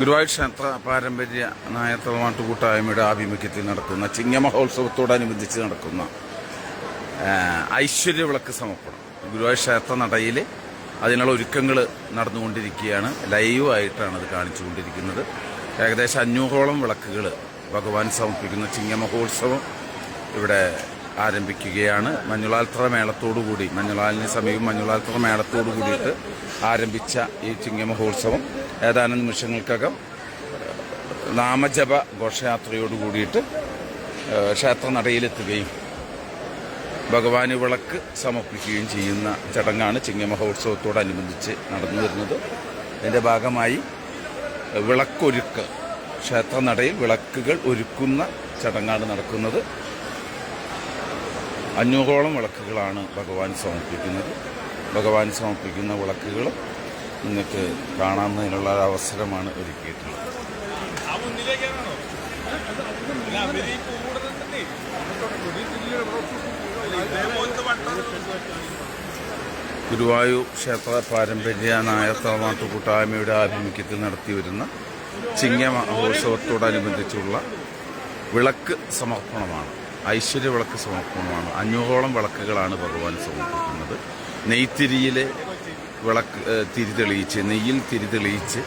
ഗുരുവായൂർ ക്ഷേത്ര പാരമ്പര്യ നായത്തമാട്ട് കൂട്ടായ്മയുടെ ആഭിമുഖ്യത്തിൽ നടക്കുന്ന ചിങ്ങമഹോത്സവത്തോടനുബന്ധിച്ച് നടക്കുന്ന ഐശ്വര്യ ഐശ്വര്യവിളക്ക് സമർപ്പണം. ഗുരുവായൂർ ക്ഷേത്ര നടയിൽ അതിനുള്ള ഒരുക്കങ്ങൾ നടന്നുകൊണ്ടിരിക്കുകയാണ്. ലൈവായിട്ടാണ് അത് കാണിച്ചുകൊണ്ടിരിക്കുന്നത്. ഏകദേശം അഞ്ഞൂറോളം വിളക്കുകൾ ഭഗവാൻ സമർപ്പിക്കുന്ന ചിങ്ങമഹോത്സവം ഇവിടെ ആരംഭിക്കുകയാണ്. മഞ്ഞുളാൽത്തറ മേളത്തോടുകൂടി മഞ്ഞുളാലിന് സമീപം മഞ്ഞുളാൽത്തറ മേളത്തോടു കൂടിയിട്ട് ആരംഭിച്ച ഈ ചിങ്ങമഹോത്സവം ഏതാനും നിമിഷങ്ങൾക്കകം നാമജപ ഘോഷയാത്രയോട് കൂടിയിട്ട് ഏഹ്, ക്ഷേത്ര നടയിലെത്തുകയും ഭഗവാന് വിളക്ക് സമർപ്പിക്കുകയും ചെയ്യുന്ന ചടങ്ങാണ് ചിങ്ങമഹോത്സവത്തോടനുബന്ധിച്ച് നടന്നു വരുന്നത് അതിന്റെ ഭാഗമായി വിളക്കൊരുക്ക് ക്ഷേത്രനടയിൽ വിളക്കുകൾ ഒരുക്കുന്ന ചടങ്ങാണ് നടക്കുന്നത്. അഞ്ഞൂറോളം വിളക്കുകളാണ് ഭഗവാൻ സമർപ്പിക്കുന്നത്. ഭഗവാൻ സമർപ്പിക്കുന്ന വിളക്കുകൾ നിങ്ങൾക്ക് കാണാവുന്നതിനുള്ള ഒരു അവസരമാണ് ഒരുക്കിയിട്ടുള്ളത്. ഗുരുവായൂർ ക്ഷേത്ര പാരമ്പര്യ നായർ കൂട്ടായ്മയുടെ ആഭിമുഖ്യത്തിൽ നടത്തി വരുന്ന ചിങ്ങ മഹോത്സവത്തോടനുബന്ധിച്ചുള്ള വിളക്ക് സമർപ്പണമാണ്. ഐശ്വര്യ വിളക്ക് സമർപ്പണമാണ്. അഞ്ഞൂറോളം വിളക്കുകളാണ് ഭഗവാൻ സമർപ്പിക്കുന്നത്. നെയ്ത്തിരിയിലെ വിളക്ക് തിരി തെളിയിച്ച് നെയ്യിൽ തിരി തെളിയിച്ച്